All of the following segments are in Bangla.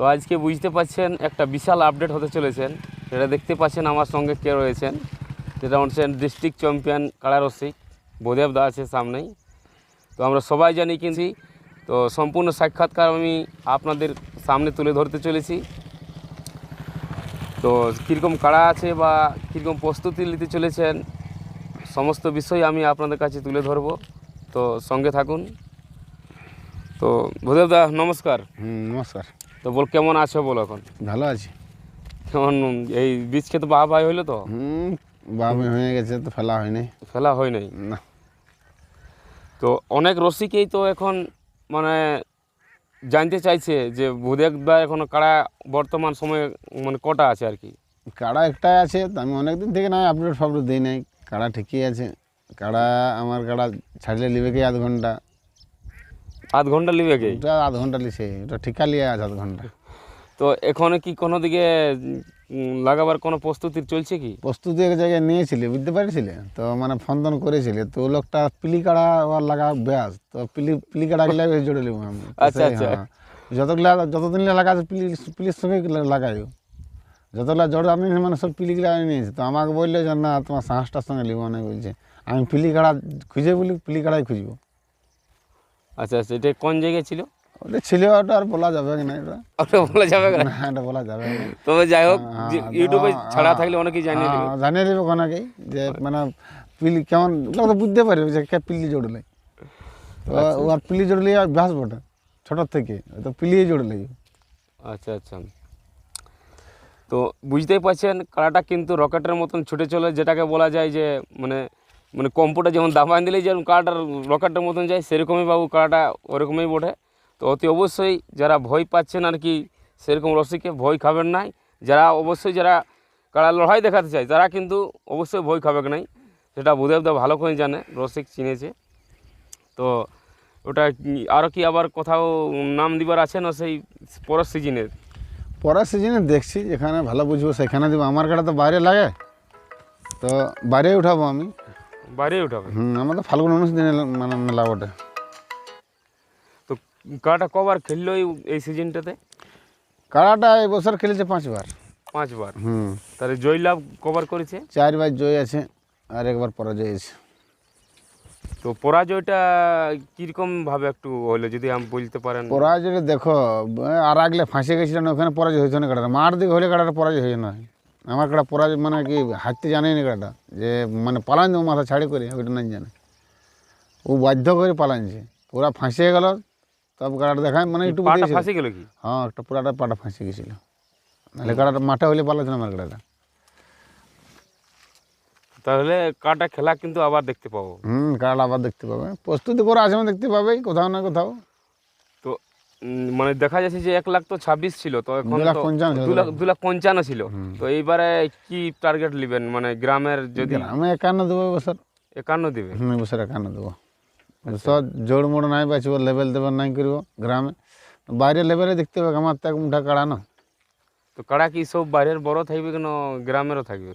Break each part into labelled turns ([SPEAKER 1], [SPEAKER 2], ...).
[SPEAKER 1] তো আজকে বুঝতে পারছেন, একটা বিশাল আপডেট হতে চলেছেন। সেটা দেখতে পাচ্ছেন আমার সঙ্গে কে রয়েছেন। যেটা হচ্ছেন ডিস্ট্রিক্ট চ্যাম্পিয়ন কাড়ারসিক বোদেব দা আছে সামনেই। তো আমরা সবাই জানি কিন্তু, তো সম্পূর্ণ সাক্ষাৎকার আমি আপনাদের সামনে তুলে ধরতে চলেছি। তো কীরকম কাড়া আছে বা কীরকম প্রস্তুতি নিতে চলেছেন, সমস্ত বিষয় আমি আপনাদের কাছে তুলে ধরবো। তো সঙ্গে থাকুন। তো ভূদেব দা, নমস্কার।
[SPEAKER 2] নমস্কার।
[SPEAKER 1] তো বল কেমন আছো বলো এখন?
[SPEAKER 2] ভালো আছি।
[SPEAKER 1] কেমন এই বীজ খেতে বাহা ভাই হইল তো?
[SPEAKER 2] হুম বামি হয়ে গেছে তো ফেলা হয়নি
[SPEAKER 1] ফেলা হয় নাই?
[SPEAKER 2] না।
[SPEAKER 1] তো অনেক রসিকেই তো এখন মানে জানতে চাইছে যে ভূদেব দা এখন কাড়া বর্তমান সময়ে মানে কটা আছে আর কি?
[SPEAKER 2] কাড়া একটাই আছে তো আমি অনেক দিন থেকে নাই আপডেট ফাপডেট দিই নাই কাড়া ঠিকই আছে কাড়া আমার কাড়া ছাড়লে নিবে কি আধ ঘণ্টা?
[SPEAKER 1] আধ ঘণ্টা লিবে কি?
[SPEAKER 2] ওটা আধ ঘণ্টা লিছে ওটা ঠিকা লিয়ে আছে আধ ঘণ্টা।
[SPEAKER 1] তো এখন কি কোনো দিকে লাগাবার কোনো প্রস্তুতি চলছে কি?
[SPEAKER 2] প্রস্তুতি এক জায়গায় নিয়েছিলে বুঝতে পারছিলে? তো মানে ফন্দন করেছিলে তো লোকটা পিলি কাড়া ওর লাগা ব্যাস তো পিলি পিলি কাড়া গেলে জোরে নেব আমি।
[SPEAKER 1] আচ্ছা, আচ্ছা।
[SPEAKER 2] হ্যাঁ। যতগুলা যতদিন লাগা আছে পিলি পিলির সঙ্গে লাগাইও। যতগুলা জড় আমি মানে সব পিলি কাড়া নিয়েছি তো আমাকে বলল যে না তোমার সাহসটার সঙ্গে লিবো না বলছে। আমি পিলি কাড়া খুঁজে বলি পিলি কাড়াই খুঁজবো।
[SPEAKER 1] আচ্ছা আচ্ছা এটা কোন জায়গায় ছিল?
[SPEAKER 2] ওটা ছিল ওটা আর বলা যাবে কি না এটা?
[SPEAKER 1] ওটা বলা যাবে না?
[SPEAKER 2] না এটা বলা যাবে
[SPEAKER 1] তবে যাই হোক যে
[SPEAKER 2] হ্যাঁ,
[SPEAKER 1] ইউটিউবে
[SPEAKER 2] হ্যাঁ,
[SPEAKER 1] ছাড়া থাকলে অনেকেই জানিয়ে দেবে।
[SPEAKER 2] হ্যাঁ, জানিয়ে দেবে অনেকেই যে মানে পিলি কেমন ওগুলো তো বুঝতে পারবে যে কে পিলি জড়লে। তো ও আর পিলি জড়লে ব্যাস বটে ছোটোর থেকে তো পিলিয়ে জড়লে।
[SPEAKER 1] আচ্ছা আচ্ছা। তো বুঝতেই পারছেন কাড়াটা কিন্তু রকেটের মতন ছুটে চলে যেটাকে বলা যায় যে মানে মানে কম্পুটা যেমন দাবান দিলেই যেমন কাড়াটার রকেটের মতন যায়, সেরকমই বাবু কাটা ওরকমই বটে। তো অতি অবশ্যই যারা ভয় পাচ্ছেন আর কি, সেরকম রসিকে ভয় খাবেন নাই। যারা অবশ্যই যারা কাড়া লড়াই দেখাতে চায়, তারা কিন্তু অবশ্যই ভয় খাবে নাই। সেটা বুধেবদা ভালো করে জানে, রসিক চিনেছে। তো ওটা আরও কি আবার কোথাও নাম দিবার আছে না সেই পরের সিজনের?
[SPEAKER 2] পরের সিজনে দেখছি, যেখানে ভালো বুঝব সেখানে দেবো। আমার কাটা তো বাইরে লাগে। তো বাইরে উঠাবো আমি।
[SPEAKER 1] বাইরে উঠাবে?
[SPEAKER 2] হুম আমার তো ফাল্গুন উনিশ দিনে মানে মেলা বটে।
[SPEAKER 1] তো কাটা কবার খেললো এই সিজনটাতে?
[SPEAKER 2] কাড়াটা এই বছর খেলেছে পাঁচবার।
[SPEAKER 1] পাঁচবার?
[SPEAKER 2] হুম।
[SPEAKER 1] তাহলে জয়লাভ কভার করেছে?
[SPEAKER 2] চারবার জয় আছে আর একবার পরাজয় আছে
[SPEAKER 1] তো পরাজয়টা কীরকম ভাবে একটু হলো যদি আমি বলতে পারেন?
[SPEAKER 2] পরাজয় দেখো আর আগলে ফাঁসে গেছিল না ওখানে পরাজয় হয়েছে না কাটাটা মার দিকে হলে কাটাটা পরাজয় হয়ে না আমার কাটা পরাজয় মানে কি হাঁটতে জানেনি কাটা। যে মানে পালান দেবো মাথা ছাড়ি করে ওইটা নাই জানে। ও বাধ্য করে পালানছে পুরা ফাঁসে গেল তবে কাটাটা দেখায় মানে একটু
[SPEAKER 1] পাটা
[SPEAKER 2] বুঝিয়েছিল।
[SPEAKER 1] ফাঁসে গেল কি?
[SPEAKER 2] হ্যাঁ একটা পুরাটা পাটা ফাঁসে গেছিল। নাহলে কাটাটা মাঠে হলে পালাচ্ছে না আমার কাটাটা
[SPEAKER 1] তাহলে কাটা খেলা কিন্তু আবার দেখতে পাবো।
[SPEAKER 2] হুম কাটাটা আবার দেখতে পাবে। প্রস্তুতি করে আছে দেখতে পাবে কোথাও না কোথাও।
[SPEAKER 1] তো উম, মানে দেখা যাচ্ছে যে এক লাখ তো ছাব্বিশ ছিল তো এখন
[SPEAKER 2] দু লাখ পঞ্চান্ন ছিল।
[SPEAKER 1] তো এইবারে কি টার্গেট নেবেন? মানে গ্রামের যদি
[SPEAKER 2] আমি একান্ন দেবো এবছর
[SPEAKER 1] একান্ন দেবে?
[SPEAKER 2] হুম বছর একান্ন দেবো। সব জোড় মোড় নাই বাঁচব লেভেল দেবেল নাই করব গ্রামে। বাইরে লেভেলে দেখতে হবে আমার তো এক মুঠা কাড়া না।
[SPEAKER 1] তো কাড়া কি সব বাইরের বড় থাকবে কেন গ্রামেরও থাকবে?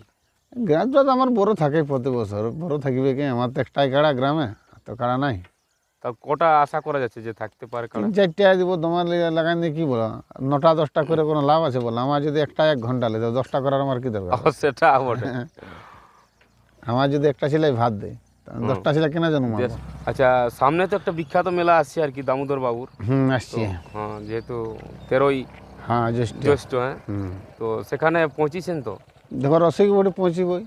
[SPEAKER 2] গ্রাম তো আমার বড় থাকে প্রতি বছর বড় থাকবে কি? আমার তো একটাই কাড়া গ্রামে তো কাড়া নাই।
[SPEAKER 1] তা কটা আশা করা যাচ্ছে যে থাকতে পারে?
[SPEAKER 2] কারণ চারটা দিব তোমার লাগাই দিয়ে কী বলো? নটা দশটা করে কোনো লাভ আছে বলো? আমার যদি একটা এক ঘণ্টা লেগে দশটা করার আমার কি দরকার?
[SPEAKER 1] সেটা বটে।
[SPEAKER 2] আমার যদি একটা ছেলে ভাত দেয় দশটা ছেলে কেনা
[SPEAKER 1] বেশ। আচ্ছা সামনে তো একটা বিখ্যাত মেলা আসছে আর কি দামোদর বাবুর।
[SPEAKER 2] হুম আসছি।
[SPEAKER 1] হ্যাঁ যেহেতু তেরোই
[SPEAKER 2] হ্যাঁ জ্যৈষ্ঠ।
[SPEAKER 1] জ্যৈষ্ঠ হ্যাঁ। তো সেখানে পৌঁছিছেন তো?
[SPEAKER 2] দেখো রসিক বটে পৌঁছিবই।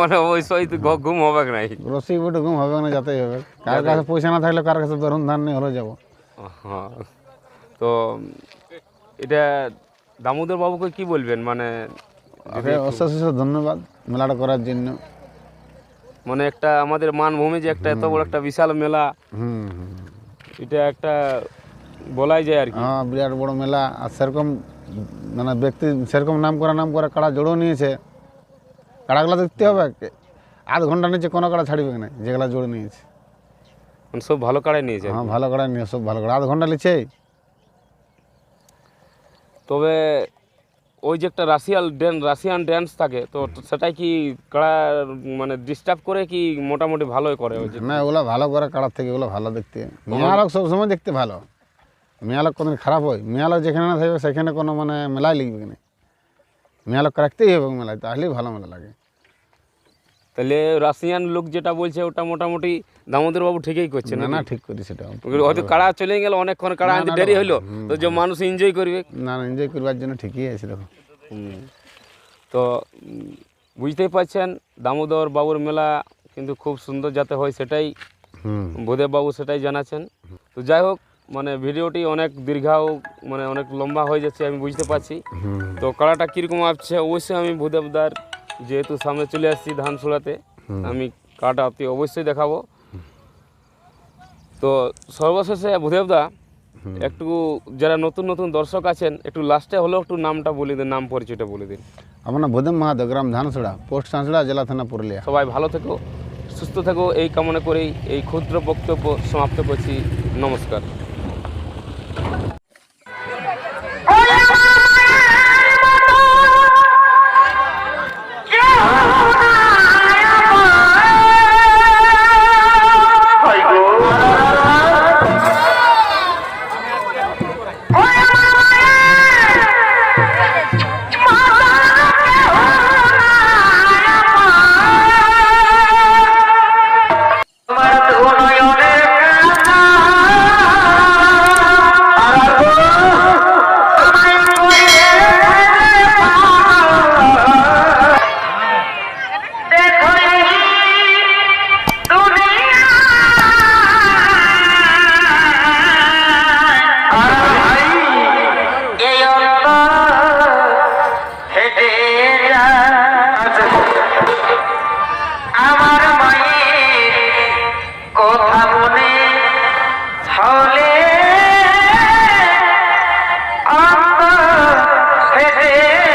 [SPEAKER 1] মানে ওই সই তো ঘুম হবে নাই?
[SPEAKER 2] রসিক বটে ঘুম হবে না যাতেই হবে। কার কাছে পয়সা না থাকলে কার কাছে ধরুন ধান নেই হলে যাব।
[SPEAKER 1] হ্যাঁ তো এটা দামোদর বাবুকে কি বলবেন? মানে
[SPEAKER 2] অশেষ ধন্যবাদ মেলাটা করার জন্য।
[SPEAKER 1] মানে একটা আমাদের মানভূমি যে একটা এত বড় একটা বিশাল মেলা। এটা একটা বলাই যায় আর কি।
[SPEAKER 2] হ্যাঁ বিরাট বড় মেলা। আর সেরকম মানে ব্যক্তি সেরকম নাম করা নাম করা কাড়া জড়ো নিয়েছে। কাড়াগুলো দেখতে হবে আধ ঘণ্টা নিচে কোনো কাড়া ছাড়বে না যেগুলা জোড়ে নিয়েছে
[SPEAKER 1] সব ভালো কাড়াই নিয়েছে
[SPEAKER 2] হ্যাঁ ভালো কাড়া নিয়ে সব ভালো কাড়া আধ ঘণ্টা লিছে
[SPEAKER 1] তবে ওই যে একটা রাশিয়াল ড্যান্স রাশিয়ান ড্যান্স থাকে তো সেটাই কি কাড়া মানে ডিস্টার্ব করে কি মোটামুটি ভালোই করে ওই যে?
[SPEAKER 2] না ওগুলো ভালো করে কাড়ার থেকে ওগুলো ভালো দেখতে। মেয়ারক সবসময় দেখতে ভালো। মেয়ালক কোনদিন খারাপ হয়। মেয়ালক যেখানে না থাকবে সেখানে কোনো মানে মেলাই লিখবে না মেয়ালক রাখতেই হবে মেলায় তাহলেই ভালো মেলা লাগে।
[SPEAKER 1] তাহলে রাশিয়ান লোক যেটা বলছে ওটা মোটামুটি দামোদর বাবু ঠিকই করছে
[SPEAKER 2] না
[SPEAKER 1] না
[SPEAKER 2] ঠিক করি সেটা
[SPEAKER 1] হয়তো কাড়া চলে গেল অনেকক্ষণ কাড়া আনতে দেরি হলো তো যে মানুষ এনজয় করবে।
[SPEAKER 2] না না এনজয় করবার জন্য ঠিকই আছে দেখো।
[SPEAKER 1] তো বুঝতেই পারছেন দামোদর বাবুর মেলা কিন্তু খুব সুন্দর যাতে হয় সেটাই ভূদেব বাবু সেটাই জানাচ্ছেন। তো যাই হোক মানে ভিডিওটি অনেক দীর্ঘাও মানে অনেক লম্বা হয়ে যাচ্ছে আমি বুঝতে পারছি। তো কাড়াটা কীরকম আসছে অবশ্যই আমি ভূদেবদার যেহেতু সামনে চলে আসছি ধান ছোড়াতে আমি কাড়াটা অতি অবশ্যই দেখাবো। তো সর্বশেষে ভূদেবদা একটু যারা নতুন নতুন দর্শক আছেন একটু লাস্টে হলেও একটু নামটা বলে দিন নাম পরিচয়টা বলে দিন।
[SPEAKER 2] আমার নাম ভোদেম মাহাতো গ্রাম ধানসড়া পোস্ট সাঁচড়া জেলা থানা পুরুলিয়া।
[SPEAKER 1] সবাই ভালো থেকো সুস্থ থেকো এই কামনা করেই এই ক্ষুদ্র বক্তব্য সমাপ্ত করছি। নমস্কার।